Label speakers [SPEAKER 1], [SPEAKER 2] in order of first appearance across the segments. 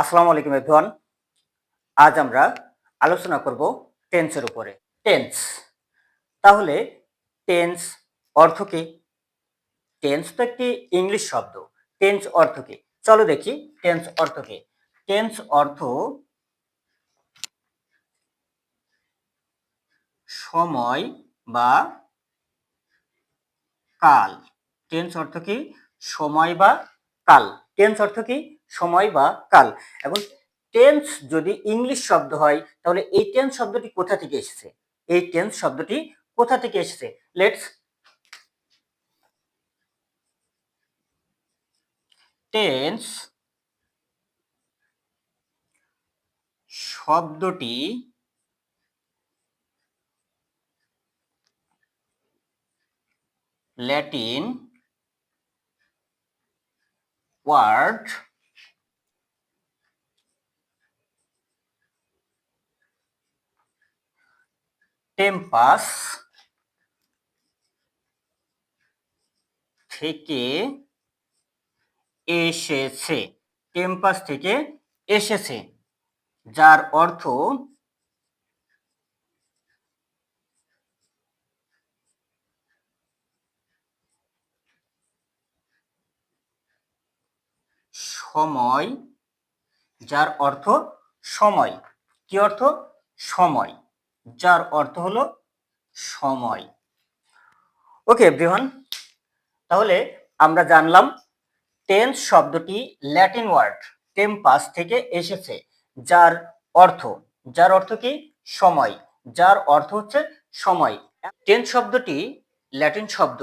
[SPEAKER 1] আসসালামু আলাইকুম এভরিওয়ান। আজ আমরা আলোচনা করব টেন্সের উপরে। টেন্স তাহলে টেন্স অর্থ কি? টেন্স তো একটি ইংলিশ শব্দ। টেন্স অর্থ কি? চলো দেখি টেন্স অর্থ কি? টেন্স অর্থ সময় বা কাল। টেন্স অর্থ কি? সময় বা কাল। টেন্স অর্থ কি? সময় বা কাল। এখন টেন্স যদি ইংলিশ শব্দ হয়, তাহলে এই টেন্স শব্দটি কোথা থেকে এসেছে? এই টেন্স শব্দটি কোথা থেকে এসেছে? লেটস টেন্স শব্দটি ল্যাটিন ওয়ার্ড টেম্পাস থেকে এসেছে টেম্পাস থেকে এসেছে, যার অর্থ সময়, যার অর্থ সময়। কি অর্থ? সময়। যার অর্থ হলো সময়। ওকে, এভরিওয়ান, তাহলে আমরা জানলাম টেন্স শব্দটি ল্যাটিন ওয়ার্ড টেম্পাস থেকে এসেছে, যার অর্থ যার অর্থ কি? সময়। যার অর্থ হচ্ছে সময়। টেন্স শব্দটি ল্যাটিন শব্দ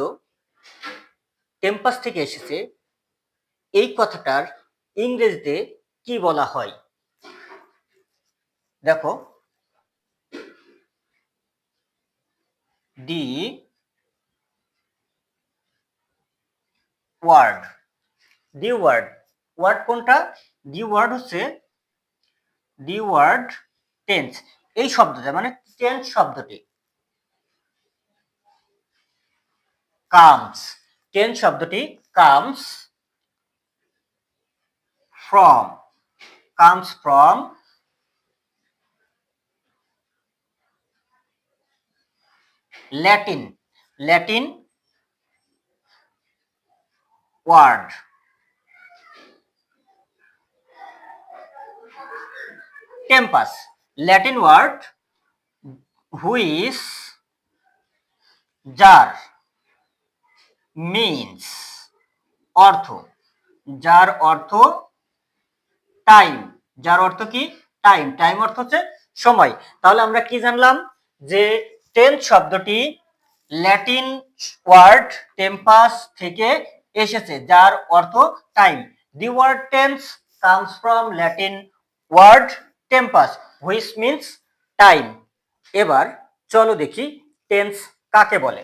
[SPEAKER 1] টেম্পাস থেকে এসেছে। এই কথাটার ইংরেজিতে কি বলা হয়? দেখো the word the word word কোনটা? দি ওয়ার্ড হচ্ছে দি ওয়ার্ড টেন্স এই শব্দটা মানে টেন্স শব্দটি। কামস টেন্স শব্দটি comes from, comes from latin latin word tempus latin word which যার means অর্থ। যার অর্থ টাইম যার অর্থ কি? টাইম টাইম অর্থ হচ্ছে সময়। তাহলে আমরা কি জানলাম? যে টেন্স শব্দটি ল্যাটিন ওয়ার্ড টেম্পাস থেকে এসেছে, যার অর্থ time the word tense comes from Latin word tempus which means time এবার চলো দেখি টেন্স কাকে বলে।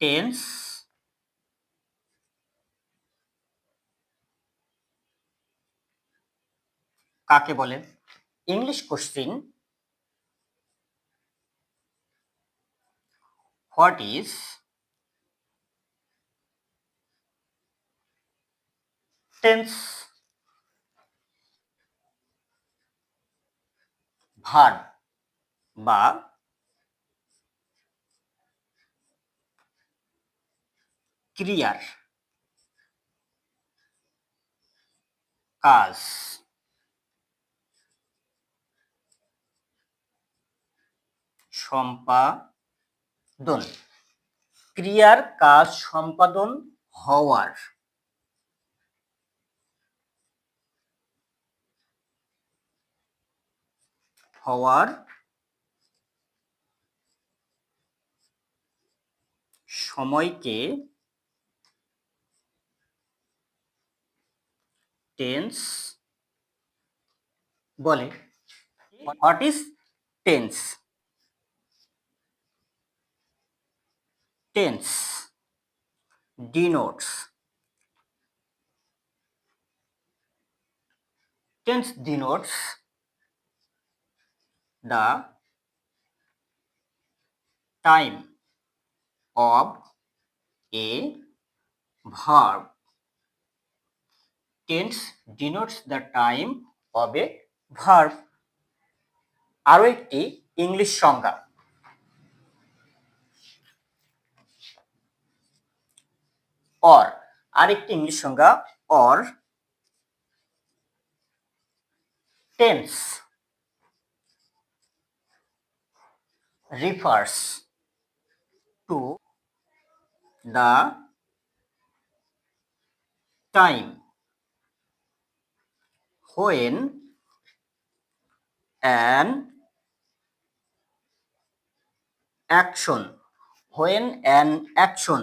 [SPEAKER 1] টেন্স কাকে বলে English question what is tense ভার বা ক্রিয়ার কাজ? সম্পাদন। ক্রিয়ার কাজ সম্পাদন হওয়ার। হওয়ার। সময়কে টেন্স বলে। What is tense tense denotes tense denotes the time of a verb tense denotes the time of a verb আরও একটি ইংলিশ সংজ্ঞা অর আরেকটি ইংলিশ সংজ্ঞা or tense refers to the time when an action when an action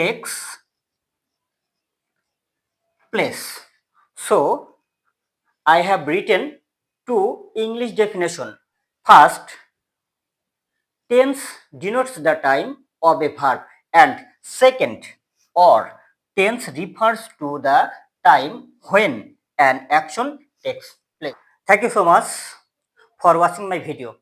[SPEAKER 1] takes place so i have written two english definition first tense denotes the time of a verb and second or tense refers to the time when an action takes place thank you so much for watching my video